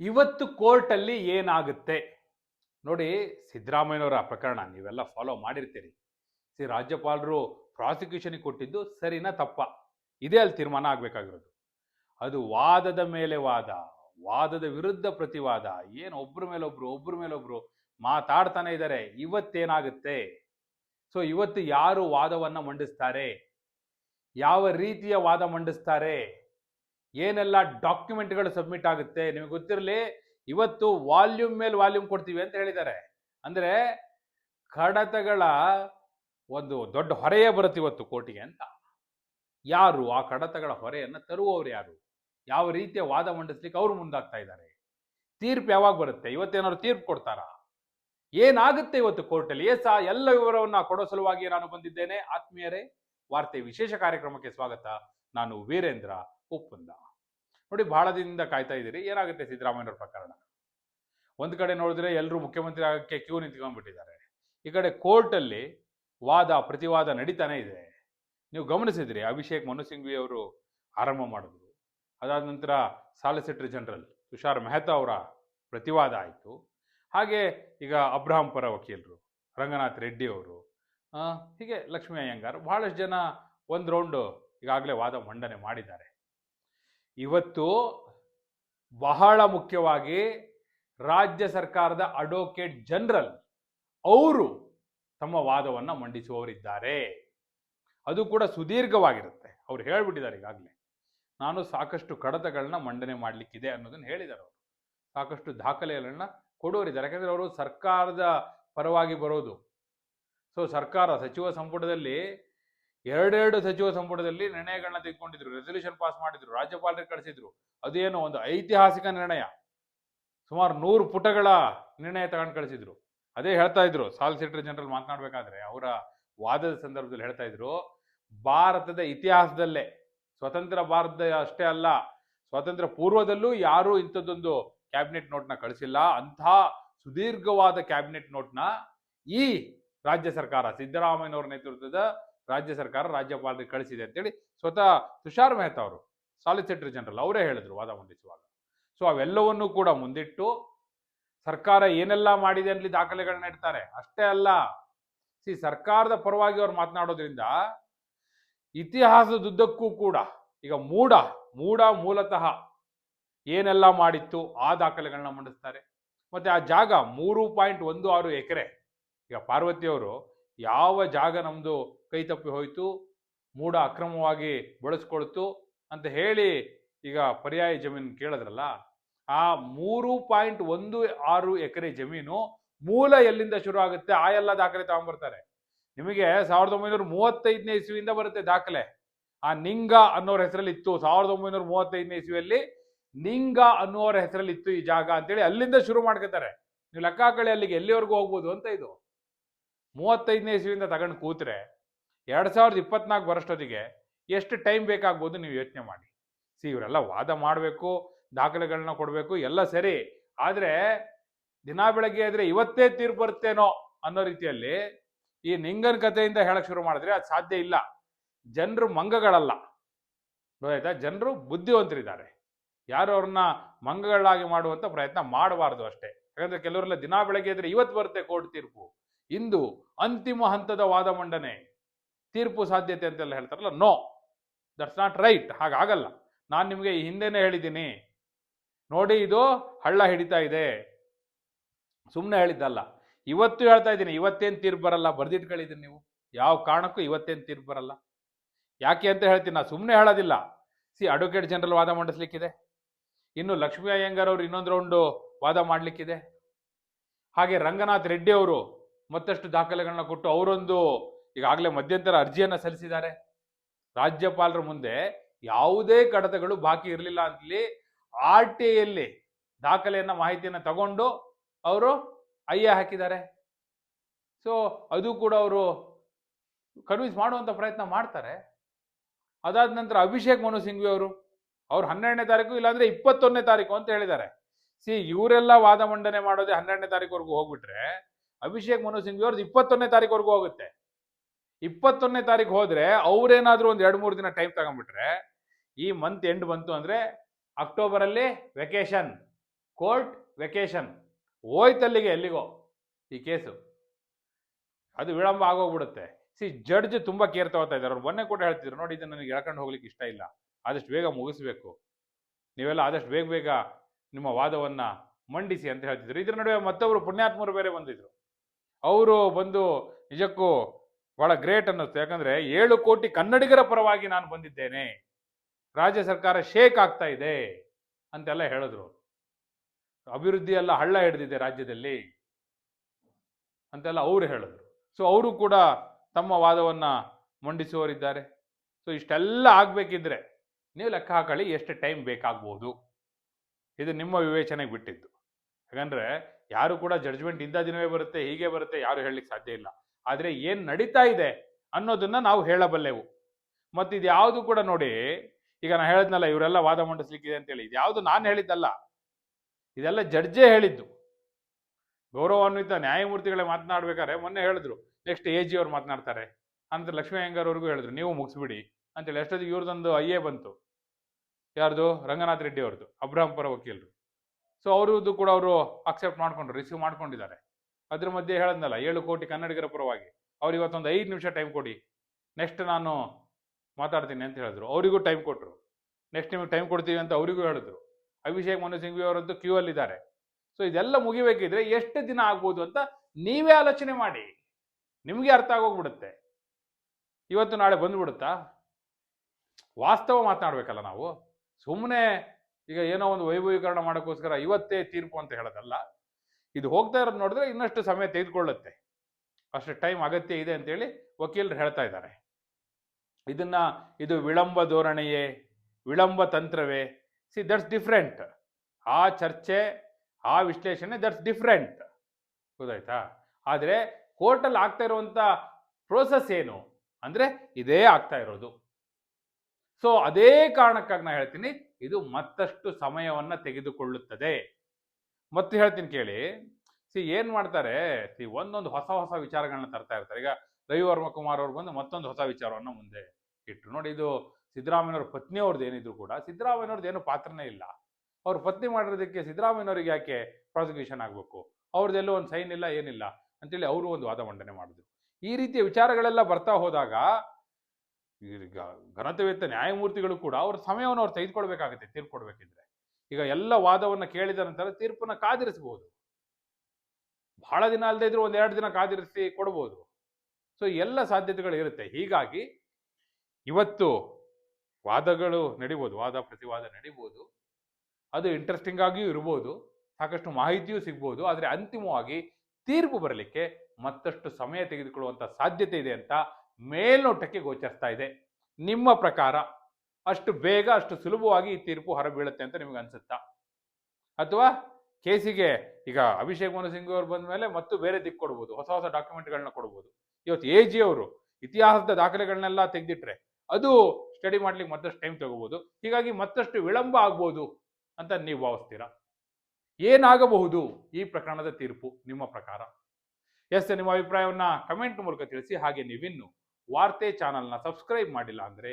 ಇವತ್ತು ಕೋರ್ಟಲ್ಲಿ ಏನಾಗುತ್ತೆ? ನೋಡಿ, ಸಿದ್ದರಾಮಯ್ಯನವರ ಪ್ರಕರಣ ನೀವೆಲ್ಲ ಫಾಲೋ ಮಾಡಿರ್ತೀರಿ. ಸಿ, ರಾಜ್ಯಪಾಲರು ಪ್ರಾಸಿಕ್ಯೂಷನ್ಗೆ ಕೊಟ್ಟಿದ್ದು ಸರಿನಾ ತಪ್ಪ? ಇದೇ ಅಲ್ಲಿ ತೀರ್ಮಾನ ಆಗಬೇಕಾಗಿರೋದು. ಅದು ವಾದದ ಮೇಲೆ ವಾದ, ವಾದದ ವಿರುದ್ಧ ಪ್ರತಿವಾದ, ಏನು ಒಬ್ಬರ ಮೇಲೊಬ್ರು ಒಬ್ಬರ ಮೇಲೊಬ್ರು ಮಾತಾಡ್ತಾನೆ ಇದ್ದಾರೆ ಇವತ್ತೇನಾಗುತ್ತೆ? ಸೊ ಇವತ್ತು ಯಾರು ವಾದವನ್ನು ಮಂಡಿಸ್ತಾರೆ? ಯಾವ ರೀತಿಯ ವಾದ ಮಂಡಿಸ್ತಾರೆ? ಏನೆಲ್ಲ ಡಾಕ್ಯುಮೆಂಟ್ಗಳು ಸಬ್ಮಿಟ್ ಆಗುತ್ತೆ, ನಿಮಗೆ ಗೊತ್ತಿರಲಿ, ಇವತ್ತು ವಾಲ್ಯೂಮ್ ಮೇಲೆ ವಾಲ್ಯೂಮ್ ಕೊಡ್ತೀವಿ ಅಂತ ಹೇಳಿದ್ದಾರೆ. ಅಂದರೆ ಕಡತಗಳ ಒಂದು ದೊಡ್ಡ ಹೊರೆಯೇ ಬರುತ್ತೆ ಇವತ್ತು ಕೋರ್ಟಿಗೆ ಅಂತ. ಯಾರು ಆ ಕಡತಗಳ ಹೊರೆಯನ್ನು ತರುವವರು ಯಾರು? ಯಾವ ರೀತಿಯ ವಾದ ಮಂಡಿಸ್ಲಿಕ್ಕೆ ಅವರು ಮುಂದಾಗ್ತಾ ಇದ್ದಾರೆ? ತೀರ್ಪು ಯಾವಾಗ ಬರುತ್ತೆ? ಇವತ್ತೇನಾದ್ರು ತೀರ್ಪು ಕೊಡ್ತಾರಾ? ಏನಾಗುತ್ತೆ ಇವತ್ತು ಕೋರ್ಟಲ್ಲಿ? ಸಾ ಎಲ್ಲ ವಿವರವನ್ನು ಕೊಡೋ ಸಲುವಾಗಿ ನಾನು ಬಂದಿದ್ದೇನೆ. ಆತ್ಮೀಯರೇ, ವಾರ್ತೆ ವಿಶೇಷ ಕಾರ್ಯಕ್ರಮಕ್ಕೆ ಸ್ವಾಗತ. ನಾನು ವೀರೇಂದ್ರ. ಉಪ್ಪುಂದ ನೋಡಿ ಬಹಳ ದಿನದಿಂದ ಕಾಯ್ತಾ ಇದ್ದೀರಿ, ಏನಾಗುತ್ತೆ ಸಿದ್ದರಾಮಯ್ಯವ್ರ ಪ್ರಕರಣ? ಒಂದು ಕಡೆ ನೋಡಿದ್ರೆ ಎಲ್ಲರೂ ಮುಖ್ಯಮಂತ್ರಿ ಆಗಕ್ಕೆ ಕ್ಯೂ ನಿಂತ್ಕೊಂಡ್ಬಿಟ್ಟಿದ್ದಾರೆ. ಈ ಕಡೆ ಕೋರ್ಟಲ್ಲಿ ವಾದ, ಪ್ರತಿವಾದ ನಡೀತಾನೆ ಇದೆ. ನೀವು ಗಮನಿಸಿದ್ರಿ, ಅಭಿಷೇಕ್ ಮನು ಸಿಂಘ್ವಿ ಅವರು ಆರಂಭ ಮಾಡಿದ್ರು. ಅದಾದ ನಂತರ ಸಾಲಿಸಿಟರ್ ಜನರಲ್ ತುಷಾರ್ ಮೆಹ್ತಾ ಅವರ ಪ್ರತಿವಾದ ಆಯಿತು. ಹಾಗೆ ಈಗ ಅಬ್ರಹಾಂ ಪರ ವಕೀಲರು, ರಂಗನಾಥ್ ರೆಡ್ಡಿ ಅವರು ಹೀಗೆ ಲಕ್ಷ್ಮೀ ಅಯ್ಯಂಗಾರ್ ಬಹಳಷ್ಟು ಜನ ಒಂದು ರೌಂಡು ಈಗಾಗಲೇ ವಾದ ಮಂಡನೆ ಮಾಡಿದ್ದಾರೆ. ಇವತ್ತು ಬಹಳ ಮುಖ್ಯವಾಗಿ ರಾಜ್ಯ ಸರ್ಕಾರದ ಅಡ್ವೊಕೇಟ್ ಜನರಲ್ ಅವರು ತಮ್ಮ ವಾದವನ್ನು ಮಂಡಿಸುವವರಿದ್ದಾರೆ. ಅದು ಕೂಡ ಸುದೀರ್ಘವಾಗಿರುತ್ತೆ. ಅವ್ರು ಹೇಳ್ಬಿಟ್ಟಿದ್ದಾರೆ ಈಗಾಗಲೇ. ನಾನು ಸಾಕಷ್ಟು ಕಡತಗಳನ್ನ ಮಂಡನೆ ಮಾಡಲಿಕ್ಕಿದೆ ಅನ್ನೋದನ್ನು ಹೇಳಿದ್ದಾರೆ ಅವರು. ಸಾಕಷ್ಟು ದಾಖಲೆಗಳನ್ನ ಕೊಡೋರಿದ್ದಾರೆ ಯಾಕಂದರೆ ಅವರು ಸರ್ಕಾರದ ಪರವಾಗಿ ಬರೋದು. ಸೊ ಸರ್ಕಾರ, ಸಚಿವ ಸಂಪುಟದಲ್ಲಿ ಎರಡೆರಡು ಸಚಿವ ಸಂಪುಟದಲ್ಲಿ ನಿರ್ಣಯಗಳನ್ನ ತೆಗೆದುಕೊಂಡಿದ್ರು ರೆಸಲ್ಯೂಷನ್ ಪಾಸ್ ಮಾಡಿದ್ರು ರಾಜ್ಯಪಾಲರಿಗೆ ಕಳಿಸಿದ್ರು. ಅದೇನೋ ಒಂದು ಐತಿಹಾಸಿಕ ನಿರ್ಣಯ. ಸುಮಾರು ನೂರು ಪುಟಗಳ ನಿರ್ಣಯ ತಗೊಂಡು ಕಳಿಸಿದ್ರು. ಅದೇ ಹೇಳ್ತಾ ಇದ್ರು ಸಾಲಿಸಿಟರ್ ಜನರಲ್ ಮಾತನಾಡಬೇಕಾದ್ರೆ, ಅವರ ವಾದದ ಸಂದರ್ಭದಲ್ಲಿ ಹೇಳ್ತಾ ಇದ್ರು, ಭಾರತದ ಇತಿಹಾಸದಲ್ಲೇ, ಸ್ವತಂತ್ರ ಭಾರತದ ಅಷ್ಟೇ ಅಲ್ಲ ಸ್ವಾತಂತ್ರ್ಯ ಪೂರ್ವದಲ್ಲೂ ಯಾರೂ ಇಂಥದ್ದೊಂದು ಕ್ಯಾಬಿನೆಟ್ ನೋಟ್ನ ಕಳಿಸಿಲ್ಲ. ಅಂಥ ಸುದೀರ್ಘವಾದ ಕ್ಯಾಬಿನೆಟ್ ನೋಟ್ನ ಈ ರಾಜ್ಯ ಸರ್ಕಾರ, ಸಿದ್ದರಾಮಯ್ಯನವರ ನೇತೃತ್ವದ ರಾಜ್ಯ ಸರ್ಕಾರ ರಾಜ್ಯಪಾಲರಿಗೆ ಕಳಿಸಿದೆ ಅಂತೇಳಿ ಸ್ವತಃ ತುಷಾರ್ ಮೆಹ್ತಾ ಅವರು ಸಾಲಿಸಿಟರ್ ಜನರಲ್ ಅವರೇ ಹೇಳಿದ್ರು ವಾದ ಮಂಡಿಸುವಾಗ. ಸೊ ಅವೆಲ್ಲವನ್ನೂ ಕೂಡ ಮುಂದಿಟ್ಟು ಸರ್ಕಾರ ಏನೆಲ್ಲ ಮಾಡಿದೆ ಅಲ್ಲಿ ದಾಖಲೆಗಳನ್ನ ಇಡ್ತಾರೆ. ಅಷ್ಟೇ ಅಲ್ಲ, ಸಿ ಸರ್ಕಾರದ ಪರವಾಗಿ ಅವ್ರು ಮಾತನಾಡೋದ್ರಿಂದ ಇತಿಹಾಸದುದ್ದಕ್ಕೂ ಕೂಡ, ಈಗ ಮೂಡ ಮೂಡ ಮೂಲತಃ ಏನೆಲ್ಲ ಮಾಡಿತ್ತು ಆ ದಾಖಲೆಗಳನ್ನ ಮಂಡಿಸ್ತಾರೆ. ಮತ್ತೆ ಆ ಜಾಗ ಮೂರು ಪಾಯಿಂಟ್ ಒಂದು ಆರು ಎಕರೆ, ಈಗ ಪಾರ್ವತಿಯವರು ಯಾವ ಜಾಗ ನಮ್ದು ಕೈ ತಪ್ಪಿ ಹೋಯಿತು, ಮೂಡ ಅಕ್ರಮವಾಗಿ ಬಳಸ್ಕೊಳ್ತು ಅಂತ ಹೇಳಿ ಈಗ ಪರ್ಯಾಯ ಜಮೀನು ಕೇಳಿದ್ರಲ್ಲ, ಆ ಮೂರು ಪಾಯಿಂಟ್ ಒಂದು ಆರು ಎಕರೆ ಜಮೀನು ಮೂಲ ಎಲ್ಲಿಂದ ಶುರು ಆಗುತ್ತೆ? ಆ ಎಲ್ಲ ದಾಖಲೆ ತಗೊಂಡ್ಬರ್ತಾರೆ. ನಿಮಗೆ ಸಾವಿರದ ಒಂಬೈನೂರ ಮೂವತ್ತೈದನೇ ಇಸ್ವಿಯಿಂದ ಬರುತ್ತೆ ದಾಖಲೆ. ಆ ನಿಂಗ ಅನ್ನೋರ ಹೆಸರಲ್ಲಿ ಇತ್ತು ಸಾವಿರದ ಒಂಬೈನೂರ ಮೂವತ್ತೈದನೇ ಇಸ್ವಿಯಲ್ಲಿ. ನಿಂಗ ಅನ್ನೋರ ಹೆಸರಲ್ಲಿ ಇತ್ತು ಈ ಜಾಗ ಅಂತೇಳಿ ಅಲ್ಲಿಂದ ಶುರು ಮಾಡ್ಕೊತಾರೆ. ನೀವು ಲೆಕ್ಕ ಹಾಕೊಳ್ಳಿ ಅಲ್ಲಿಗೆ ಎಲ್ಲಿವರೆಗೂ ಹೋಗ್ಬೋದು ಅಂತ ಇದು. ಮೂವತ್ತೈದನೇ ಇಸ್ವಿಯಿಂದ ತಗೊಂಡು ಕೂತ್ರೆ ಎರಡ್ ಸಾವಿರದ ಇಪ್ಪತ್ನಾಲ್ಕು ಬರೋಷ್ಟೊತ್ತಿಗೆ ಎಷ್ಟು ಟೈಮ್ ಬೇಕಾಗ್ಬೋದು ನೀವು ಯೋಚನೆ ಮಾಡಿ. ಸಿ, ಇವರೆಲ್ಲ ವಾದ ಮಾಡಬೇಕು, ದಾಖಲೆಗಳನ್ನ ಕೊಡಬೇಕು, ಎಲ್ಲ ಸರಿ. ಆದರೆ ದಿನ ಬೆಳಗ್ಗೆ ಆದರೆ ಇವತ್ತೇ ತೀರ್ಪು ಬರುತ್ತೇನೋ ಅನ್ನೋ ರೀತಿಯಲ್ಲಿ ಈ ನಿಂಗನ್ ಕಥೆಯಿಂದ ಹೇಳಕ್ ಶುರು ಮಾಡಿದ್ರೆ ಅದು ಸಾಧ್ಯ ಇಲ್ಲ. ಜನರು ಮಂಗಗಳಲ್ಲ. ಗೊತ್ತಾಯ್ತಾ? ಜನರು ಬುದ್ಧಿವಂತರಿದ್ದಾರೆ. ಯಾರು ಅವ್ರನ್ನ ಮಂಗಗಳಾಗಿ ಮಾಡುವಂಥ ಪ್ರಯತ್ನ ಮಾಡಬಾರ್ದು ಅಷ್ಟೇ. ಯಾಕಂದ್ರೆ ಕೆಲವರೆಲ್ಲ ದಿನ ಬೆಳಗ್ಗೆ ಇದ್ರೆ ಇವತ್ತು ಬರುತ್ತೆ ಕೋರ್ಟ್ ತೀರ್ಪು. ಇಂದು ಅಂತಿಮ ಹಂತದ ವಾದ ಮಂಡನೆ. ತೀರ್ಪು ಸಾಧ್ಯತೆ ಅಂತೆಲ್ಲ ಹೇಳ್ತಾರಲ್ಲ ನೋ ದಟ್ಸ್ ನಾಟ್ ರೈಟ್ ಹಾಗಾಗಲ್ಲ. ನಾನು ನಿಮಗೆ ಈ ಹಿಂದೆನೇ ಹೇಳಿದ್ದೀನಿ. ನೋಡಿ, ಇದು ಹಳ್ಳ ಹಿಡಿತಾ ಇದೆ. ಸುಮ್ಮನೆ ಹೇಳಿದ್ದಲ್ಲ. ಇವತ್ತು ಹೇಳ್ತಾ ಇದ್ದೀನಿ, ಇವತ್ತೇನು ತೀರ್ಪು ಬರಲ್ಲ? ಬರೆದಿಟ್ಕೊಳ್ಳಿದ್ದೀನಿ ನೀವು. ಯಾವ ಕಾರಣಕ್ಕೂ ಇವತ್ತೇನು ತೀರ್ಪು ಬರಲ್ಲ. ಯಾಕೆ ಅಂತ ಹೇಳ್ತೀನಿ ನಾನು ಸುಮ್ಮನೆ ಹೇಳೋದಿಲ್ಲ. ಸಿ ಅಡ್ವೊಕೇಟ್ ಜನರಲ್ ವಾದ ಮಂಡಿಸ್ಲಿಕ್ಕಿದೆ. ಇನ್ನು ಲಕ್ಷ್ಮೀ ಅಯ್ಯಂಗಾರ್ ಅವರು ಇನ್ನೊಂದು ರೌಂಡು ವಾದ ಮಾಡಲಿಕ್ಕಿದೆ. ಹಾಗೆ ರಂಗನಾಥ್ ರೆಡ್ಡಿ ಅವರು ಮತ್ತಷ್ಟು ದಾಖಲೆಗಳನ್ನ ಕೊಟ್ಟು ಅವರೊಂದು ಈಗಾಗಲೇ ಮಧ್ಯಂತರ ಅರ್ಜಿಯನ್ನು ಸಲ್ಲಿಸಿದ್ದಾರೆ. ರಾಜ್ಯಪಾಲರ ಮುಂದೆ ಯಾವುದೇ ಕಡತಗಳು ಬಾಕಿ ಇರಲಿಲ್ಲ ಅಂತಲಿ ಆರ್ ಟಿ ದಾಖಲೆಯನ್ನು ಮಾಹಿತಿಯನ್ನು ತಗೊಂಡು ಅವರು ಅಯ್ಯ ಹಾಕಿದ್ದಾರೆ. ಸೊ ಅದು ಕೂಡ ಅವರು ಕನ್ವಿನ್ಸ್ ಮಾಡುವಂಥ ಪ್ರಯತ್ನ ಮಾಡ್ತಾರೆ. ಅದಾದ ನಂತರ ಅಭಿಷೇಕ್ ಮನು ಸಿಂಘ್ವಿ ಅವರು, ಅವ್ರು ಹನ್ನೆರಡನೇ ತಾರೀಕು ಇಲ್ಲಾಂದ್ರೆ ಇಪ್ಪತ್ತೊಂದನೇ ತಾರೀಕು ಅಂತ ಹೇಳಿದ್ದಾರೆ. ಸಿ ಇವರೆಲ್ಲ ವಾದ ಮಂಡನೆ ಮಾಡೋದೇ ಹನ್ನೆರಡನೇ ತಾರೀಕುವರೆಗೂ ಹೋಗ್ಬಿಟ್ರೆ ಅಭಿಷೇಕ್ ಮನು ಸಿಂಘ್ವಿ ಅವ್ರದ್ದು ಇಪ್ಪತ್ತೊಂದನೇ ತಾರೀಕುವರೆಗೂ ಹೋಗುತ್ತೆ. ಇಪ್ಪತ್ತೊಂದನೇ ತಾರೀಕು ಹೋದ್ರೆ ಅವ್ರೇನಾದ್ರೂ ಒಂದು ಎರಡು, ಮೂರು ದಿನ ಟೈಮ್ ತಗೊಂಡ್ಬಿಟ್ರೆ ಈ ಮಂತ್ ಎಂಡ್ ಬಂತು ಅಂದ್ರೆ ಅಕ್ಟೋಬರ್ ಅಲ್ಲಿ ವೆಕೇಶನ್ ಕೋರ್ಟ್ ವೆಕೇಶನ್ ಹೋಯ್ತಲ್ಲಿಗೆ ಎಲ್ಲಿಗೋ ಈ ಕೇಸು ಅದು ವಿಳಂಬ ಆಗೋಗ್ಬಿಡುತ್ತೆ. ಸಿ ಜಡ್ಜ್ ತುಂಬಾ ಕೇರ್ ತಗೋತಾ ಇದ್ದಾರೆ. ಅವ್ರು ಮೊನ್ನೆ ಕೂಡ ಹೇಳ್ತಿದ್ರು, ನೋಡಿ ಇದನ್ನ ನನಗೆ ಎಳ್ಕೊಂಡು ಹೋಗ್ಲಿಕ್ಕೆ ಇಷ್ಟ ಇಲ್ಲ. ಆದಷ್ಟು ಬೇಗ ಮುಗಿಸ್ಬೇಕು. ನೀವೆಲ್ಲ ಆದಷ್ಟು ಬೇಗ ಬೇಗ ನಿಮ್ಮ ವಾದವನ್ನ ಮಂಡಿಸಿ ಅಂತ ಹೇಳ್ತಿದ್ರು. ಇದ್ರ ನಡುವೆ ಮತ್ತೊಬ್ರು ಪುಣ್ಯಾತ್ಮರು ಬೇರೆ ಬಂದಿದ್ರು. ಅವರು ಬಂದು ನಿಜಕ್ಕೂ ಬಹಳ ಗ್ರೇಟ್ ಅನ್ನಿಸ್ತು. ಯಾಕಂದ್ರೆ ಏಳು ಕೋಟಿ ಕನ್ನಡಿಗರ ಪರವಾಗಿ ನಾನು ಬಂದಿದ್ದೇನೆ. ರಾಜ್ಯ ಸರ್ಕಾರ ಶೇಕ್ ಆಗ್ತಾ ಇದೆ ಅಂತೆಲ್ಲ ಹೇಳಿದ್ರು. ಅಭಿವೃದ್ಧಿ ಎಲ್ಲ ಹಳ್ಳ ಹಿಡಿದಿದೆ ರಾಜ್ಯದಲ್ಲಿ ಅಂತೆಲ್ಲ ಅವರು ಹೇಳಿದ್ರು. ಸೊ ಅವರು ಕೂಡ ತಮ್ಮ ವಾದವನ್ನ ಮಂಡಿಸುವವರಿದ್ದಾರೆ. ಸೊ ಇಷ್ಟೆಲ್ಲ ಆಗ್ಬೇಕಿದ್ರೆ ನೀವು ಲೆಕ್ಕ ಹಾಕಳಿ ಎಷ್ಟು ಟೈಮ್ ಬೇಕಾಗ್ಬೋದು. ಇದು ನಿಮ್ಮ ವಿವೇಚನೆಗೆ ಬಿಟ್ಟಿದ್ದು. ಯಾಕಂದ್ರೆ ಯಾರು ಕೂಡ ಜಡ್ಜ್ಮೆಂಟ್ ಇಂಥ ದಿನವೇ ಬರುತ್ತೆ, ಹೀಗೆ ಬರುತ್ತೆ, ಯಾರು ಹೇಳಲಿಕ್ಕೆ ಸಾಧ್ಯ ಇಲ್ಲ. ಆದ್ರೆ ಏನು ನಡೀತಾ ಇದೆ ಅನ್ನೋದನ್ನ ನಾವು ಹೇಳಬಲ್ಲೆವು. ಮತ್ತು ಇದು ಯಾವುದು ಕೂಡ ನೋಡಿ, ಈಗ ನಾನು ಹೇಳಿದ್ನಲ್ಲ ಇವರೆಲ್ಲ ವಾದ ಮಂಡಿಸ್ಲಿಕ್ಕಿದೆ ಅಂತೇಳಿ, ಇದು ಯಾವುದು ನಾನು ಹೇಳಿದ್ದಲ್ಲ, ಇದೆಲ್ಲ ಜಡ್ಜೇ ಹೇಳಿದ್ದು. ಗೌರವಾನ್ವಿತ ನ್ಯಾಯಮೂರ್ತಿಗಳೇ ಮಾತನಾಡ್ಬೇಕಾದ್ರೆ ಮೊನ್ನೆ ಹೇಳಿದ್ರು, ನೆಕ್ಸ್ಟ್ ಎ ಜಿ ಅವ್ರು ಮಾತನಾಡ್ತಾರೆ ಅಂತ ಲಕ್ಷ್ಮೀ ಅಯ್ಯಂಗಾರ್ ಅವ್ರಿಗೂ ಹೇಳಿದ್ರು, ನೀವು ಮುಗಿಸ್ಬಿಡಿ ಅಂತೇಳಿ, ಎಷ್ಟೊತ್ತಿಗೆ ಇವ್ರದೊಂದು ಐ ಎ ಬಂತು, ಯಾರ್ದು? ರಂಗನಾಥ್ ರೆಡ್ಡಿ ಅವ್ರದ್ದು ಅಬ್ರಾಹಂ ಪರ ವಕೀಲರು. ಸೊ ಅವ್ರದ್ದು ಕೂಡ ಅವರು ಅಕ್ಸೆಪ್ಟ್ ಮಾಡ್ಕೊಂಡ್ರು ರಿಸೀವ್ ಮಾಡ್ಕೊಂಡಿದ್ದಾರೆ. ಅದ್ರ ಮಧ್ಯೆ ಹೇಳದ್ನಲ್ಲ, ಏಳು ಕೋಟಿ ಕನ್ನಡಿಗರ ಪರವಾಗಿ. ಅವ್ರಿಗೆ ಇವತ್ತೊಂದು ಐದು ನಿಮಿಷ ಟೈಮ್ ಕೊಡಿ. ನೆಕ್ಸ್ಟ್ ನಾನು ಮಾತಾಡ್ತೀನಿ ಅಂತ ಹೇಳಿದ್ರು. ಅವರಿಗೂ ಟೈಮ್ ಕೊಟ್ಟರು ನೆಕ್ಸ್ಟ್ ನಿಮಗೆ ಟೈಮ್ ಕೊಡ್ತೀವಿ ಅಂತ ಅವರಿಗೂ ಹೇಳಿದ್ರು. ಅಭಿಷೇಕ್ ಮನು ಸಿಂಘ್ವಿ ಅವರಂತೂ ಕ್ಯೂ ಅಲ್ಲಿದ್ದಾರೆ. ಸೊ ಇದೆಲ್ಲ ಮುಗಿಬೇಕಿದ್ರೆ ಎಷ್ಟು ದಿನ ಆಗ್ಬೋದು ಅಂತ ನೀವೇ ಆಲೋಚನೆ ಮಾಡಿ. ನಿಮಗೆ ಅರ್ಥ ಆಗೋಗ್ಬಿಡುತ್ತೆ. ಇವತ್ತು ನಾಳೆ ಬಂದ್ಬಿಡುತ್ತಾ? ವಾಸ್ತವ ಮಾತನಾಡ್ಬೇಕಲ್ಲ ನಾವು. ಸುಮ್ಮನೆ ಈಗ ಏನೋ ಒಂದು ವೈಭವೀಕರಣ ಮಾಡೋಕ್ಕೋಸ್ಕರ ಇವತ್ತೇ ತೀರ್ಪು ಅಂತ ಹೇಳೋದಲ್ಲ. ಇದು ಹೋಗ್ತಾ ಇರೋದು ನೋಡಿದ್ರೆ ಇನ್ನಷ್ಟು ಸಮಯ ತೆಗೆದುಕೊಳ್ಳುತ್ತೆ. ಅಷ್ಟು ಟೈಮ್ ಅಗತ್ಯ ಇದೆ ಅಂತೇಳಿ ವಕೀಲರು ಹೇಳ್ತಾ ಇದ್ದಾರೆ. ಇದನ್ನ ಇದು ವಿಳಂಬ ಧೋರಣೆಯೇ, ವಿಳಂಬ ತಂತ್ರವೇ? ಸಿ ದಟ್ಸ್ ಡಿಫ್ರೆಂಟ್ ಆ ಚರ್ಚೆ, ಆ ವಿಶ್ಲೇಷಣೆ ದಟ್ಸ್ ಡಿಫ್ರೆಂಟ್ ಗೊತ್ತಾಯ್ತಾ? ಆದರೆ ಕೋರ್ಟಲ್ಲಿ ಆಗ್ತಾ ಇರುವಂಥ ಪ್ರೋಸೆಸ್ ಏನು? ಅಂದರೆ ಇದೇ ಆಗ್ತಾ ಇರೋದು. ಸೊ ಅದೇ ಕಾರಣಕ್ಕಾಗಿ ನಾನು ಹೇಳ್ತೀನಿ, ಇದು ಮತ್ತಷ್ಟು ಸಮಯವನ್ನು ತೆಗೆದುಕೊಳ್ಳುತ್ತದೆ. ಮತ್ತೆ ಹೇಳ್ತೀನಿ ಕೇಳಿ. ಸಿ, ಏನ್ ಮಾಡ್ತಾರೆ? ಸಿ, ಒಂದೊಂದು ಹೊಸ ಹೊಸ ವಿಚಾರಗಳನ್ನ ತರ್ತಾ ಇರ್ತಾರೆ. ಈಗ ರವಿವರ್ಮ ಕುಮಾರ್ ಅವ್ರು ಬಂದು ಮತ್ತೊಂದು ಹೊಸ ವಿಚಾರವನ್ನ ಮುಂದೆ ಇಟ್ರು. ನೋಡಿ, ಇದು ಸಿದ್ದರಾಮಯ್ಯನವ್ರ ಪತ್ನಿಯವ್ರದ್ದು ಏನಿದ್ರು ಕೂಡ ಸಿದ್ದರಾಮಯ್ಯವ್ರದ್ದು ಏನು ಪಾತ್ರನೇ ಇಲ್ಲ. ಅವ್ರ ಪತ್ನಿ ಮಾಡಿರೋದಕ್ಕೆ ಸಿದ್ದರಾಮಯ್ಯವ್ರಿಗೆ ಯಾಕೆ ಪ್ರಾಸಿಕ್ಯೂಷನ್ ಆಗಬೇಕು? ಅವ್ರದ್ದೆಲ್ಲೋ ಒಂದು ಸೈನ್ ಇಲ್ಲ, ಏನಿಲ್ಲ ಅಂತೇಳಿ ಅವರು ಒಂದು ವಾದ ಮಂಡನೆ ಮಾಡಿದ್ರು. ಈ ರೀತಿಯ ವಿಚಾರಗಳೆಲ್ಲ ಬರ್ತಾ ಹೋದಾಗ ಈಗ ಘನತೆವೆತ್ತ ನ್ಯಾಯಮೂರ್ತಿಗಳು ಕೂಡ ಅವ್ರ ಸಮಯವನ್ನು ಅವ್ರು ತೆಗೆದುಕೊಳ್ಬೇಕಾಗುತ್ತೆ ತೀರ್ಪು ಕೊಡ್ಬೇಕಿದ್ರೆ ಈಗ ಎಲ್ಲ ವಾದವನ್ನು ಕೇಳಿದ ನಂತರ ತೀರ್ಪನ್ನ ಕಾದಿರಿಸಬಹುದು ಬಹಳ ದಿನ ಅಲ್ಲದೆ ಇದ್ರೂ ಒಂದ್ ಎರಡು ದಿನ ಕಾದಿರಿಸಿ ಕೊಡ್ಬೋದು. ಸೊ ಎಲ್ಲ ಸಾಧ್ಯತೆಗಳು ಇರುತ್ತೆ. ಹೀಗಾಗಿ ಇವತ್ತು ವಾದಗಳು ನಡಿಬೋದು, ವಾದ ಪ್ರತಿವಾದ ನಡಿಬೋದು. ಅದು ಇಂಟ್ರೆಸ್ಟಿಂಗ್ ಆಗಿಯೂ ಇರ್ಬೋದು, ಸಾಕಷ್ಟು ಮಾಹಿತಿಯೂ ಸಿಗ್ಬೋದು, ಆದರೆ ಅಂತಿಮವಾಗಿ ತೀರ್ಪು ಬರಲಿಕ್ಕೆ ಮತ್ತಷ್ಟು ಸಮಯ ತೆಗೆದುಕೊಳ್ಳುವಂತ ಸಾಧ್ಯತೆ ಇದೆ ಅಂತ ಮೇಲ್ನೋಟಕ್ಕೆ ಗೋಚರಿಸ್ತಾ ಇದೆ. ನಿಮ್ಮ ಪ್ರಕಾರ? ಅಷ್ಟು ಬೇಗ, ಅಷ್ಟು ಸುಲಭವಾಗಿ ಈ ತೀರ್ಪು ಹೊರಬೀಳುತ್ತೆ ಅಂತ ನಿಮ್ಗೆ ಅನ್ಸುತ್ತಾ? ಅಥವಾ ಕೇಸಿಗೆ ಈಗ ಅಭಿಷೇಕ್ ಮನು ಸಿಂಗ್ ಅವರು ಬಂದ ಮೇಲೆ ಮತ್ತು ಬೇರೆ ದಿಕ್ಕು ಕೊಡ್ಬೋದು, ಹೊಸ ಹೊಸ ಡಾಕ್ಯುಮೆಂಟ್ಗಳನ್ನ ಕೊಡ್ಬೋದು. ಇವತ್ತು ಎ ಜಿ ಅವರು ಇತಿಹಾಸದ ದಾಖಲೆಗಳನ್ನೆಲ್ಲ ತೆಗೆದಿಟ್ರೆ ಅದು ಸ್ಟಡಿ ಮಾಡ್ಲಿಕ್ಕೆ ಮತ್ತಷ್ಟು ಟೈಮ್ ತಗೋಬಹುದು ಹೀಗಾಗಿ ಮತ್ತಷ್ಟು ವಿಳಂಬ ಆಗ್ಬೋದು ಅಂತ ನೀವು ಭಾವಿಸ್ತೀರಾ? ಏನಾಗಬಹುದು ಈ ಪ್ರಕರಣದ ತೀರ್ಪು ನಿಮ್ಮ ಪ್ರಕಾರ? ಎಸ್, ನಿಮ್ಮ ಅಭಿಪ್ರಾಯವನ್ನ ಕಮೆಂಟ್ ಮೂಲಕ ತಿಳಿಸಿ. ಹಾಗೆ ನೀವಿನ್ನು ವಾರ್ತೆ ಚಾನಲ್ನ ಸಬ್ಸ್ಕ್ರೈಬ್ ಮಾಡಿಲ್ಲ ಅಂದ್ರೆ